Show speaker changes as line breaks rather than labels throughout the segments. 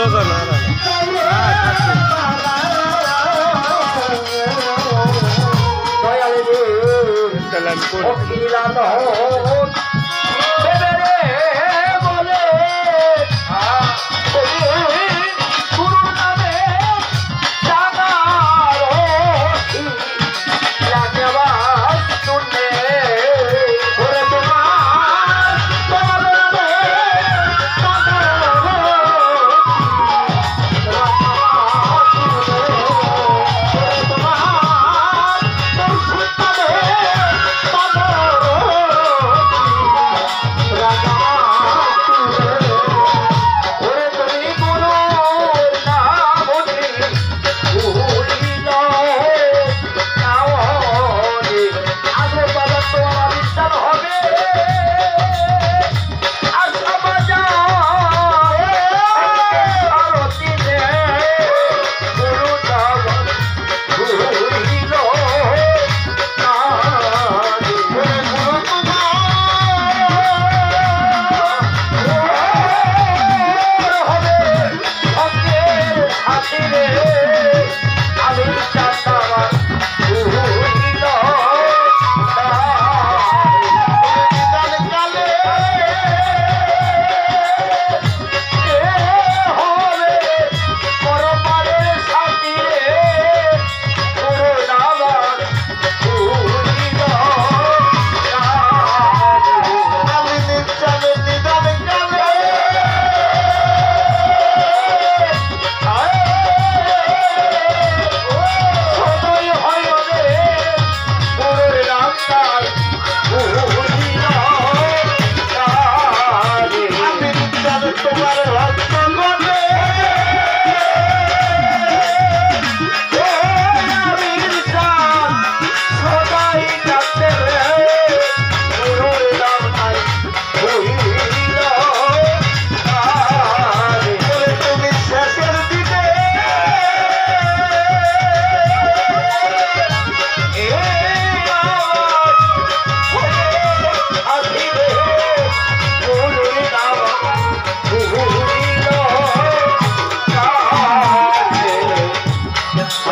সোজা না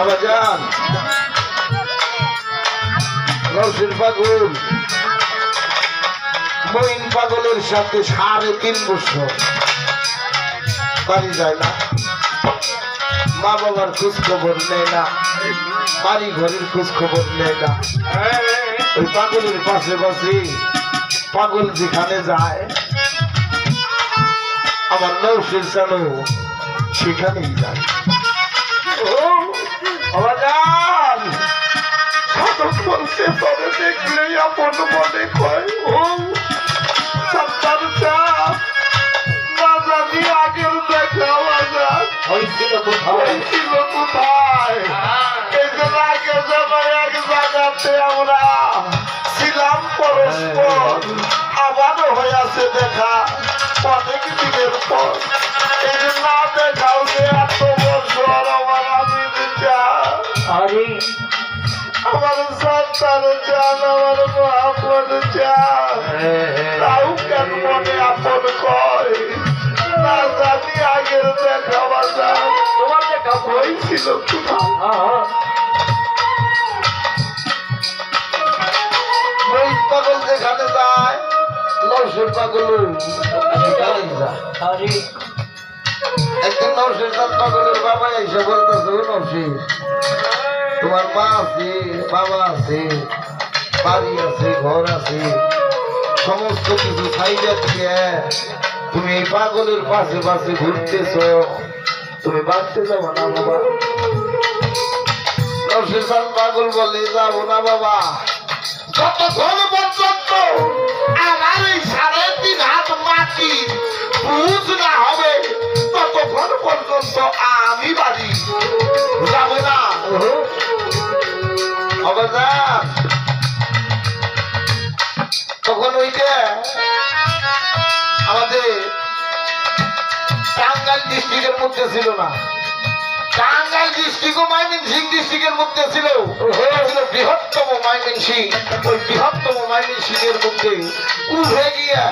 না, না। করি
বাবাজান নরসির পাগল মইন পাগলের সাথে সাড়ে তিন বছর। বাড়ি যায় না। মা বাবার খোঁজ খবর নেয় না। বাড়ি ঘরের খোঁজ খবর নেয় না। ওই পাগলের পাশে পাশে পাগল যেখানে যায় আমার নৌসের চালু সেখানেই যায়। অবাজান। কতক্ষণ সে তবে দেখলেই আপন মনে কয় ও সন্তান না জানি আগের দেখা বাজার
হয়েছিল কোথায়?
হয়েছিল কোথায়? এই যে আগে যাবে এক জায়গাতে আমরা ছিলাম পরস্পর। আবারও হয়েছে দেখা অনেক দিনের পর। এই যে না দেখাও যে এত বছর আমার আমি
আরে
আমার সন্তান চান আমার মহাপন চান। তাও কেন মনে আপন কয়? না জানি আগের দেখা বাজার
তোমার দেখা
হয়েছিল কোথায়
হ্যাঁ
পাগল যেখানে যায় নরসের পাগল যায় একদিন চাঁদ পাগলের বাবা এসে বলতেছে, ও তোমার মা আছে, বাবা আছে, বাড়ি আছে, ঘর আছে, সমস্ত কিছু সাইডে দিয়ে তুমি এই পাগলের পাশে পাশে ঘুরতেছ। তুমি বাঁচতে যাব না বাবা। চাঁদ পাগল বলে যাব না বাবা। যতক্ষণ পর্যন্ত আমার এই সাড়ে তিন হাত মাটি বুঝ না হবে ততক্ষণ পর্যন্ত আমি বাড়ি। যাব না। তখন ওই যে আমাদের টাঙ্গাইল ডিস্ট্রিক্টের মধ্যে ছিল না। টাঙ্গাইল ডিস্ট্রিক্ট ও মাইমিন ডিস্ট্রিক্টের মধ্যে ছিল। ওটা ছিল বৃহত্তম মাইমিন সিং ওই বৃহত্তম মাইমিন সিং এর মধ্যে উঠে গিয়া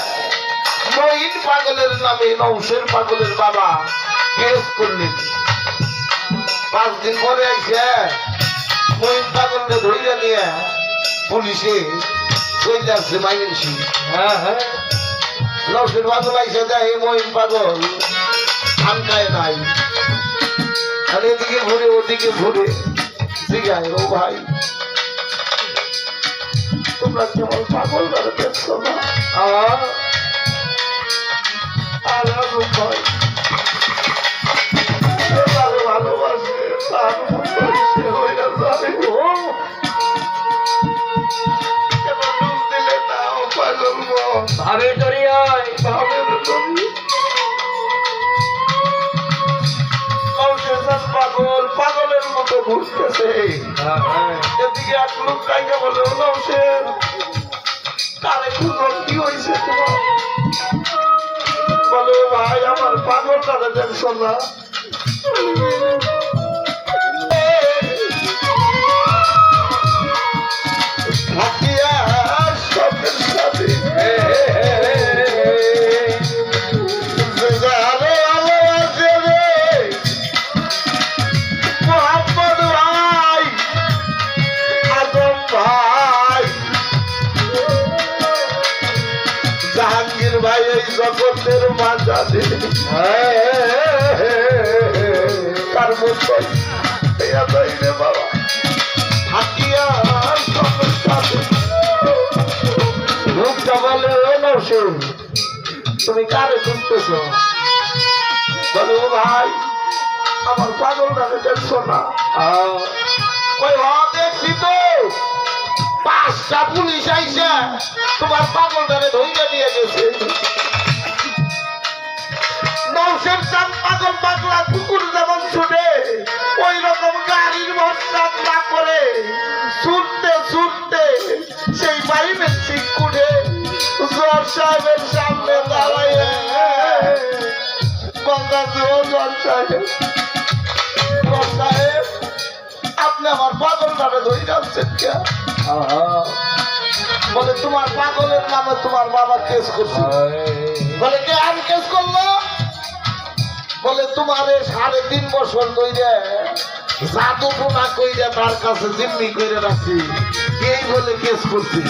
মহিন পাগলের নামে নৌসের পাগলের বাবা খোঁজ করলেন। পাঁচ দিন পরে আইসে মহিন পাগলকে ধরে নিয়ে পুলিশে চলে আসছে মাইনেছি
হ্যাঁ হ্যাঁ।
নৌসের পাগল আইসে দেয় মহিন পাগল ঠান্ডায় নাই। আর এদিকে ঘুরে ওদিকে ঘুরে জিগায় ও ভাই। তোমরা কেমন পাগল করে দেখছ না?
আহ। ভাবে
কৌশেষার পাগল পাগলের মতো ঘুরতেছে এদিকে এক লোক কাইকে বলে হলো সে কারে খুঁজো, কি হয়েছে তোমার? ভাই আমার পাগল তারা দেখছ না? বলে, ও নরসিং তুমি কারে খুঁজতেছ? বলে, ও ভাই, আমার পাগল নামে দেখছ না। দেখছি তো। পাঁচটা পুলিশ আইসা তোমার পাগল নামে ধৈর্য নিয়ে গেছে। নৌসের চান পাগল পাগলা, কুকুর যেমন ছুটে ওই রকম গাড়ির ভরসা না করে, ছুটতে ছুটতে সেই বাইবেল শিক্ষুটে জজ সাহেবের সামনে দাঁড়াইয়া বলতা জজ সাহেব জজ সাহেব, আপনি আমার পাগল নামে ধরে যাচ্ছেন কে? বলে, তোমার পাগলের নামে তোমার বাবা কেস করছে। বলে, কে আর কেস করল বলে, তোমার সাড়ে তিন বছর ধরে জাদু টোনা কইরা তার কাছে জিম্মি করে রাখছি। এই বলে কেস করছি।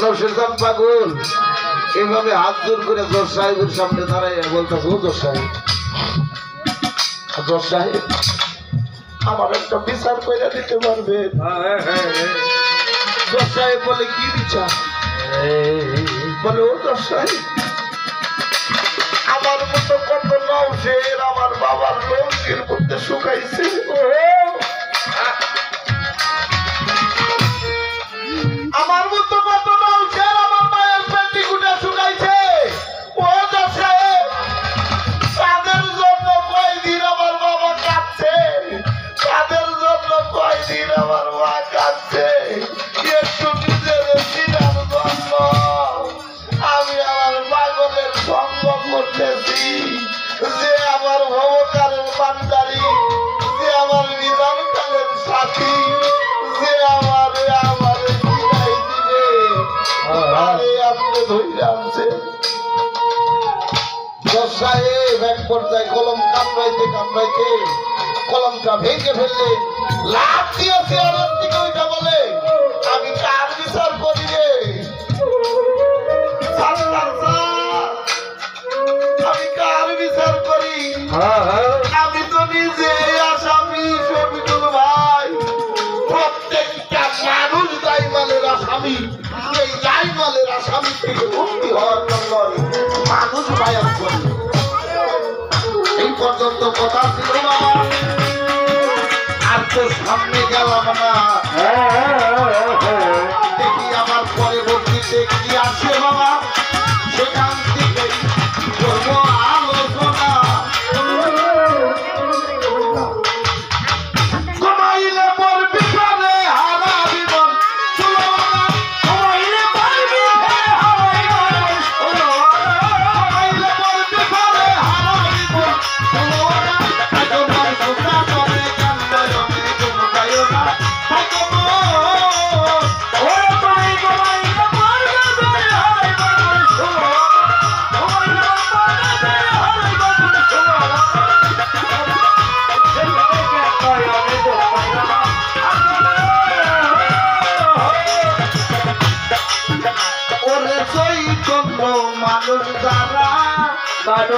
নৌশেরদান পাগল। এভাবে হাত জোর করে জোর সাহেবের সামনে দাঁড়াই বলতেছে ও জোর সাহেব জোর সাহেব, আমার একটা বিচার করে দিতে পারবেন জোর সাহেব বলে, কি বিচার? বলে ও জোর সাহেব, আমার মতো কত নৌশের আমার বাবার লঙ্গির মধ্যে শুকাইছে। আমার সাহেব এক পর্যায়ে কলম কামড়াইতে কামড়াইতে কলমটা ভেঙে ফেললে লাভ দিয়ে চেয়ারের দিকে ওইটা বলে আমি কার বিচার করি রে? আমি কার বিচার করি? আমি তো নিজে আসামি শফিকুল ভাই। প্রত্যেকটা মানুষ দাইমালের আসামি। এই দাইমালের আসামি থেকে মুক্তি হওয়ার জন্য মানুষ বায়াত করে। পর্যন্ত কথা ছিল বাবা আর তো সামনে গেলাম না। দেখি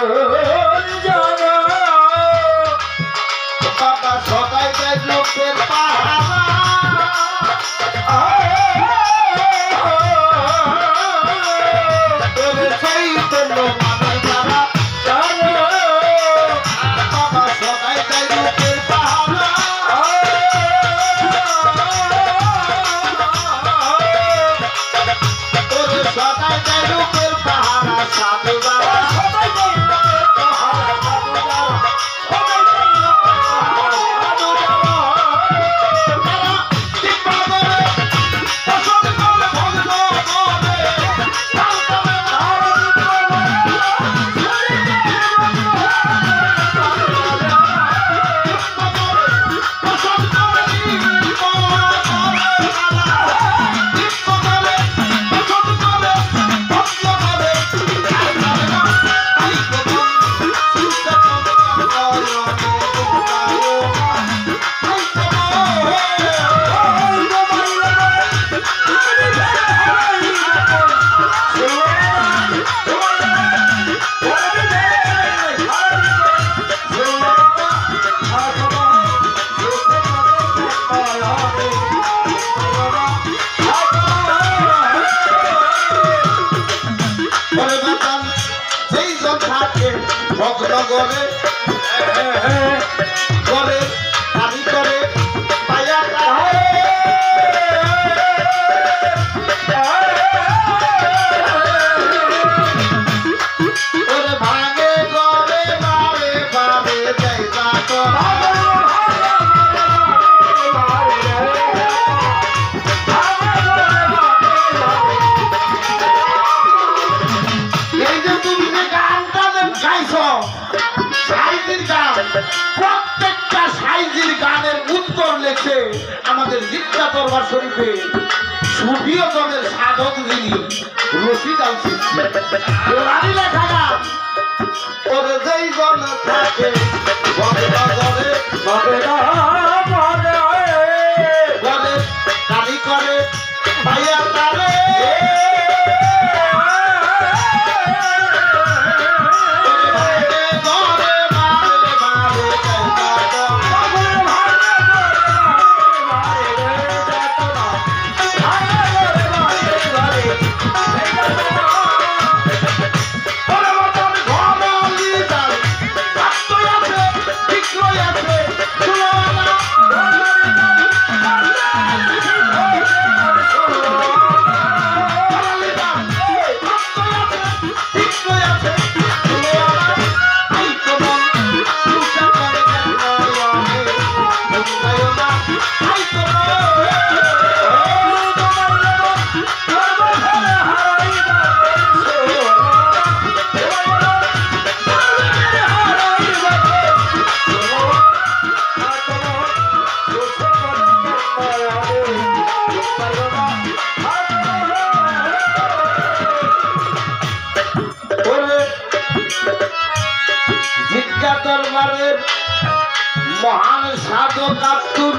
Oh, দেখে আমাদের দীক্ষা করবার শরীফে সুপ্রিয় দলের সাধক যিনি রশিদ আল সিস্তি লেখা গান ওর যেই জন থাকে ভগবান ভগবান Ay, কাঁদো কাঁদতুর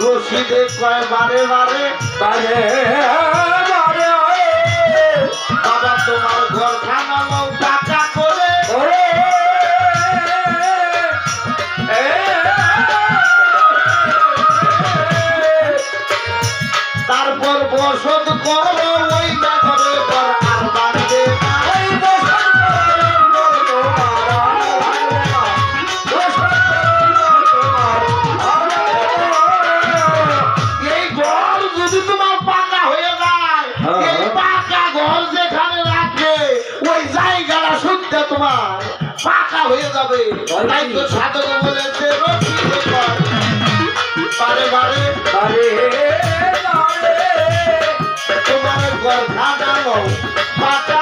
রশিদে কয় বারে বারে বারে। হয়ে যাবে। তাই তো সাধক বলেছে বারে বারে তোমার গর্ভা নাম পাতা